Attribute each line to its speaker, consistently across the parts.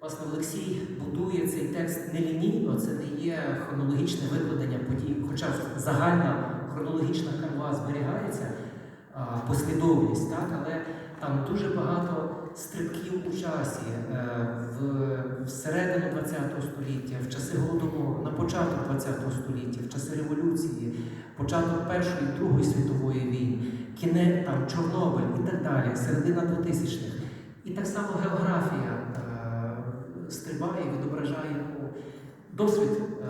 Speaker 1: Власне, Олексій будує цей текст нелінійно, це не є хронологічне викладення подій, хоча загальна хронологічна канва зберігається, послідовність, так? але там дуже багато стрибків у часі е, в, всередину ХХ століття, в часи голодомору, на початок ХХ століття, в часи революції, початок Першої і Другої світової війни, кінець там Чорнобиль і так далі, середина 2000-х. І так само географія е, стрибає, відображає досвід е,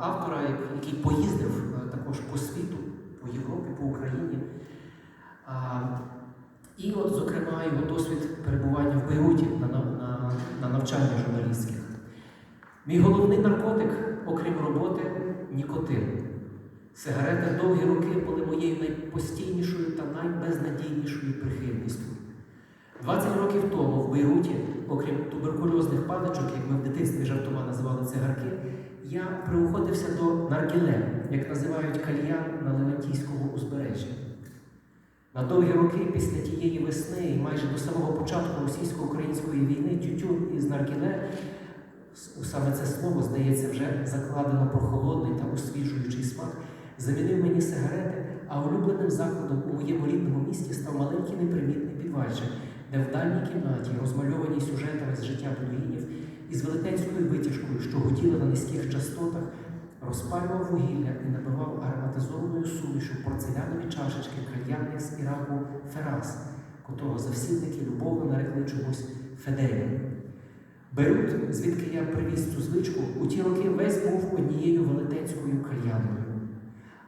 Speaker 1: автора, який поїздив е, також по світу, по Європі, по Україні. І от, зокрема, його досвід перебування в Бейруті на, на, на, на навчанні журналістських. Мій головний наркотик, окрім роботи, нікотин. Сигарети довгі роки були моєю найпостійнішою та найбезнадійнішою прихильністю. 20 років тому в Бейруті, окрім туберкульозних паличок, як ми в дитинстві жартома називали цигарки, я приуходився до наргіле, як називають кальян на Левантійському узбережжі. На довгі роки після тієї весни і майже до самого початку російсько-української війни тютюн із наргіле, саме це слово, здається, вже закладено прохолодний та освіжуючий смак, замінив мені сигарети, а улюбленим закладом у моєму рідному місті став маленький непримітний підвальчик, де в дальній кімнаті, розмальованій сюжетами з життя бедуїнів, із велетенською витяжкою, що гуділа на низьких частотах, розпалював вугілля і набивав ароматизованою сумішу порцелянові чашечки кальянних з Іраку Ферас, котрого завсідники любовно нарекли чомусь Феделі. Берут, звідки я привіз цю звичку, у ті роки весь був однією велетенською кальяною.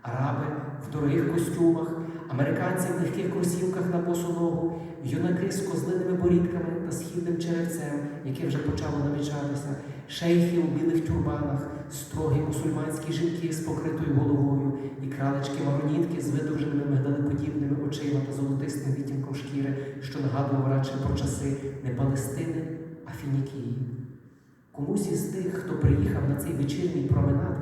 Speaker 1: Араби в дорогих костюмах, американці в легких кросівках на босу ногу, юнаки з козлиними борідками та східним черевцем, яке вже почало намічатися, шейхи у білих тюрбанах, строгі мусульманські жінки з покритою головою і кралечки маронітки з видовженими мигдалеподібними очима та золотистим відтінком шкіри, що нагадував радше про часи не Палестини, а Фінікії. Комусь із тих, хто приїхав на цей вечірній променад,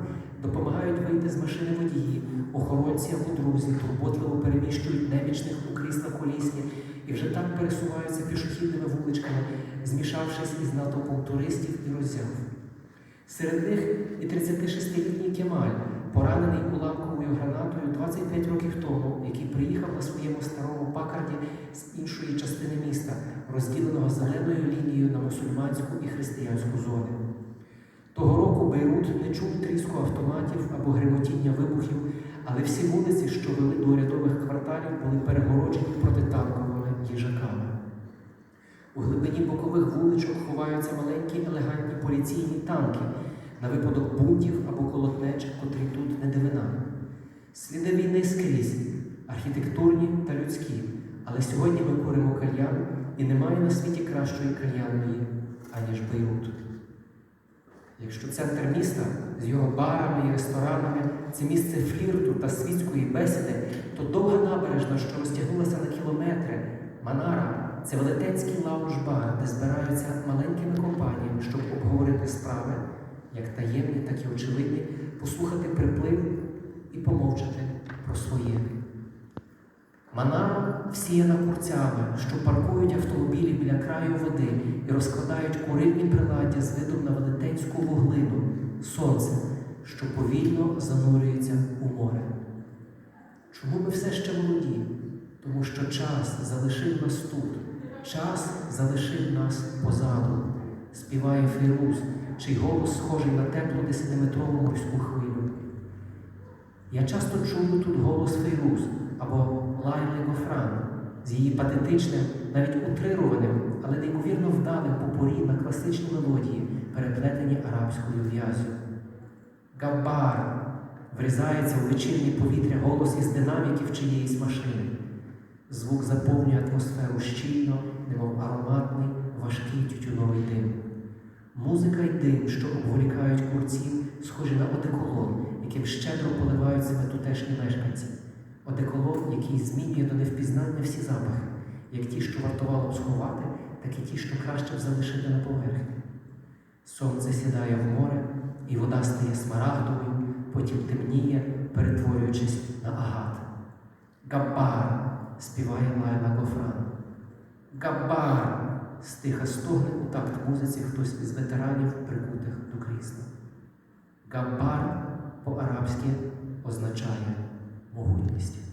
Speaker 1: допомагають вийти з машини водії, охоронці або друзі, турботливо переміщують немічних у крісла колісні і вже так пересуваються пішохідними вуличками, змішавшись із натовпом туристів і роззяв. Серед них і 36-літній Кемаль, поранений уламковою гранатою 25 років тому, який приїхав на своєму старому пакарді з іншої частини міста, розділеного зеленою лінією на мусульманську і християнську зони. Того Бейрут не чув тріску автоматів або гремотіння вибухів, але всі вулиці, що вели до урядових кварталів, були перегороджені протитанковими їжаками. У глибині бокових вуличок ховаються маленькі елегантні поліційні танки на випадок бунтів або колотнеч, котрі тут не дивина. Сліди війни скрізь, архітектурні та людські, але сьогодні ми куримо кальян і немає на світі кращої кальянної, аніж Бейрут. Якщо центр міста з його барами і ресторанами це місце флірту та світської бесіди, то довга набережна, що розтягнулася на кілометри, Манара це велетенський лаунж-бар, де збираються маленькими компаніями, щоб обговорити справи, як таємні, так і очевидні, послухати приплив і помовчати про своє. Манара всіяна курцями, що паркують автомобілі біля краю розкладають курильні приладдя з видом на велетенську вуглину, сонце, що повільно занурюється у море. Чому ми все ще молоді? Тому що час залишив нас тут, час залишив нас позаду, співає Фейруз, чий голос схожий на теплу десятиметрову морську хвилю. Я часто чую тут голос Фейруз або Лайли Гофран з її патетичним, навіть утрированим, але неймовірно вдалим на класичні мелодії, переплетені арабською в'язю. Габбар врізається у вечірнє повітря голос із динаміків чиєїсь машини. Звук заповнює атмосферу щільно, немов ароматний, важкий тютюновий дим. Музика й дим, що обволікають курців, схожі на одеколон, яким щедро поливають себе тутешні мешканці. Одеколон, який змінює до невпізнання всі запахи, як ті, що вартувало б сховати, так і ті, що краще б залишити на поверхні. Сонце сідає в море, і вода стає смарагдовою, потім темніє, перетворюючись на агат. Габбар, співає Лайла Гофран. Габбар, стиха стогне у такт музиці хтось із ветеранів, прикутих до крісла. Габбар по-арабськи означає могутність.